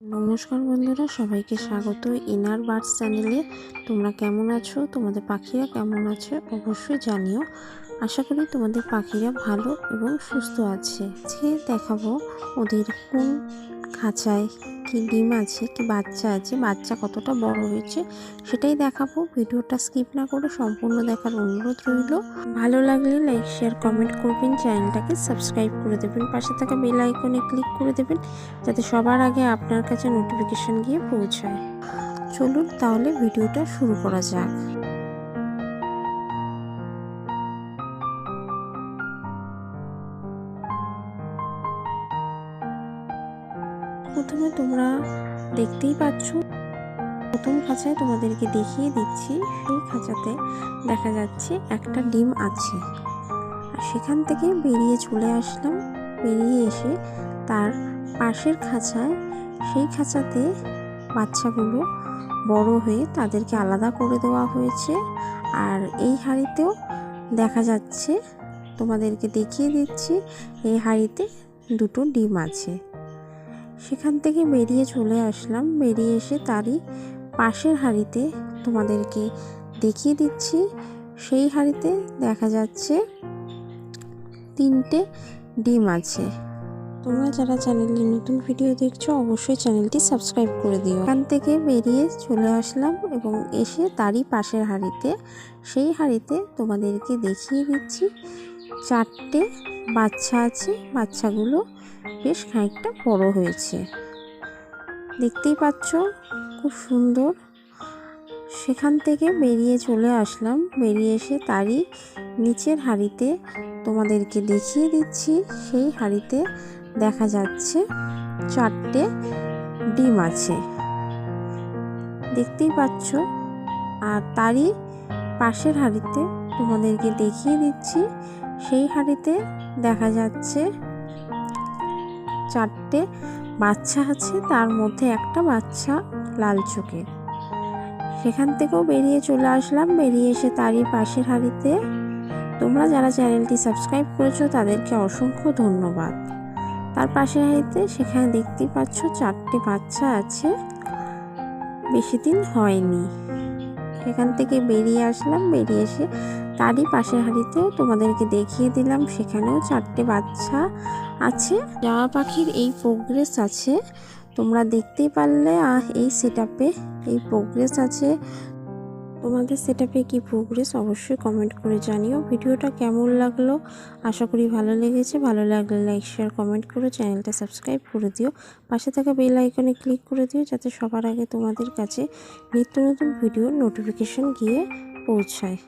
নমস্কার বন্ধুরা, সবাইকে স্বাগত ইনার বার্ডস চ্যানেলে। তোমরা কেমন আছো? তোমাদের পাখিরা কেমন আছে? অবশ্যই জানিও। আশা করি তোমাদের পাখিরা ভালো এবং সুস্থ আছে। আজকে দেখাবো ওদের কোন খাঁচায় কি ডিম আছে, কি বাচ্চা আছে, বাচ্চা কতটা বড় হয়েছে, সেটাই দেখাবো। ভিডিওটা স্কিপ না করে সম্পূর্ণ দেখার অনুরোধ রইল। ভালো লাগলে লাইক শেয়ার কমেন্ট করবেন, চ্যানেলটাকে সাবস্ক্রাইব করে দেবেন, পাশে থাকা বেল আইকনে ক্লিক করে দেবেন, যাতে সবার আগে আপনার কাছে নোটিফিকেশন গিয়ে পৌঁছায়। চলুন তাহলে ভিডিওটা শুরু করা যাক। প্রথমে তোমরা দেখতেই পাচ্ছ। প্রথম খাঁচায় তোমাদেরকে দেখিয়ে দিচ্ছি, সেই খাঁচাতে দেখা যাচ্ছে একটা ডিম আছে। আর সেখান থেকে বেরিয়ে চলে আসলাম। বেরিয়ে এসে তার পাশের খাঁচায়, সেই খাঁচাতে বাচ্চাগুলো বড় হয়ে তাদেরকে আলাদা করে দেওয়া হয়েছে। আর এই হাঁড়িতেও দেখা যাচ্ছে, তোমাদেরকে দেখিয়ে দিচ্ছি, এই হাঁড়িতে দুটো ডিম আছে। সেখান থেকে বেরিয়ে চলে আসলাম। বেরিয়ে এসে তারই পাশের হাঁড়িতে তোমাদেরকে দেখিয়ে দিচ্ছি। সেই হাঁড়িতে দেখা যাচ্ছে তিনটে ডিম আছে। তোমরা যারা চ্যানেলে নতুন ভিডিও দেখছ, অবশ্যই চ্যানেলটি সাবস্ক্রাইব করে দিও। এখান থেকে বেরিয়ে চলে আসলাম এবং এসে তারই পাশের হাঁড়িতে, সেই হাঁড়িতে তোমাদেরকে দেখিয়ে দিচ্ছি চারটে বাচ্চা আছে, বাচ্চাগুলো বেশ খানিকটা বড় হয়েছে। দেখতেই পাচ্ছ, খুব সুন্দর। সেখান থেকে বেরিয়ে চলে আসলাম। বেরিয়ে এসে তারই নিচের হাঁড়িতে তোমাদেরকে দেখিয়ে দিচ্ছি। সেই হাঁড়িতে দেখা যাচ্ছে চারটে ডিম আছে। দেখতেই পাচ্ছ, আর তারই পাশের হাঁড়িতে তোমাদেরকে দেখিয়ে দিচ্ছি সেই হাঁড়িতে দেখা যাচ্ছে চারটে বাচ্চা আছে, তার মধ্যে একটা বাচ্চা লাল চোখের। সেখান থেকেও বেরিয়ে চলে আসলাম, বেরিয়ে এসে তারই পাশের হাঁড়িতে। তোমরা যারা চ্যানেলটি সাবস্ক্রাইব করেছ, তাদেরকে অসংখ্য ধন্যবাদ। তার পাশের হাঁড়িতে সেখানে দেখতেই পাচ্ছ চারটে বাচ্চা আছে, বেশি দিন হয়নি। সেখান থেকে বেরিয়ে আসলাম। বেরিয়ে এসে তারই পাশের হাড়িতে তোমাদেরকে দেখিয়ে দিলাম, সেখানেও চারটে বাচ্চা আছে। জামা পাখির এই প্রোগ্রেস আছে। তোমরা দেখতেই পারলে এই সেট এই প্রোগ্রেস আছে। তোমাদের সেটাপে কি প্রোগ্রেস অবশ্যই কমেন্ট করে জানিও। ভিডিওটা কেমন লাগল? আশা করি ভালো লেগেছে। ভালো লাগলে লাইক শেয়ার কমেন্ট করে চ্যানেলটা সাবস্ক্রাইব করে দিও। পাশে থাকা বেল আইকনে ক্লিক করে দিও যাতে সবার আগে তোমাদের কাছে নিত্য নতুন ভিডিওর নোটিফিকেশন গিয়ে পৌঁছায়।